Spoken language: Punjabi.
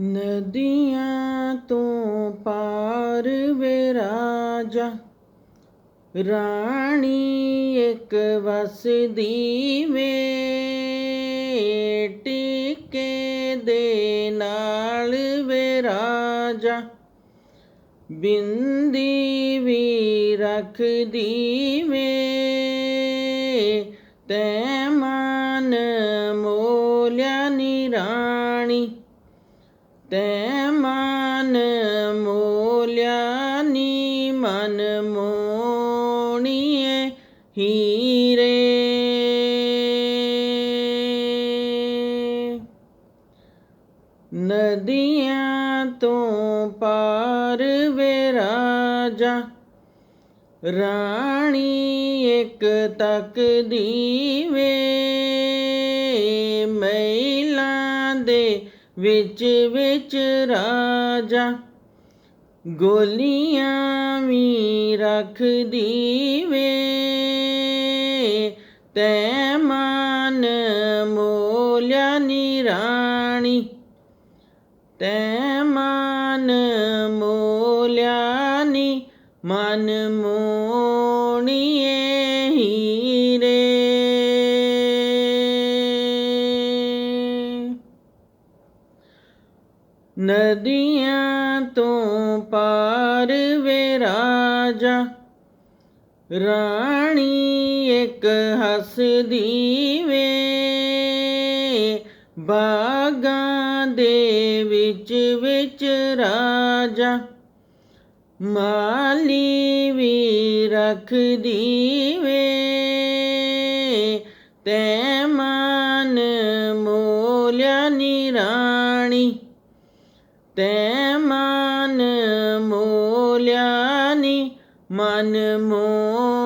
ਨਦੀਆਂ ਤੋਂ ਪਾਰ ਵੇ ਰਾਜਾ, ਰਾਣੀ ਇੱਕ ਵਸਦੀ ਵੇ, ਟਿੱਕੇ ਦੇ ਨਾਲ ਵੇ ਰਾਜਾ, ਬਿੰਦੀ ਵੀ ਰੱਖਦੀ ਵੇ, ਤੈ ਮਨ ਮੋਲਿਆ ਨੀ ਰਾਣੀ। ਤੈ ਮਨ ਮੋਲਿਆ ਨੀ ਮਨ ਮੋਣੀਏ ਹੀਰੇ। ਨਦੀਆਂ ਤੋਂ ਪਾਰ ਵੇ ਰਾਜਾ, ਰਾਣੀ ਇੱਕ ਤੱਕ ਦੀ ਵੇ ਮਹਿਲਾਂ ਦੇ ਵਿੱਚ ਵਿੱਚ ਰਾਜਾ, ਗੋਲੀਆਂ ਵੀ ਰੱਖਦੀ ਵੇ ਤੈ ਮਨ ਮੋਲਿਆ ਨੀ ਰਾਣੀ ਤੈ ਮਨ ਮੋਲਿਆ ਨੀ ਮਨ ਮੋਣੀਏ ਹੀਰੇ। ਨਦੀਆਂ ਤੋਂ ਪਾਰ ਵੇ ਰਾਜਾ, ਰਾਣੀ ਇੱਕ ਹੱਸਦੀ ਵੇ। ਬਾਗਾਂ ਦੇ ਵਿੱਚ ਵਿੱਚ ਰਾਜਾ, ਮਾਲੀ ਵੀ ਰੱਖਦੀ ਵੇ। ਤੈ ਮਨ ਮੋਲਿਆ ਨੀ ਰਾਣੀ ਤੈ ਮਨ ਮੋਲਿਆ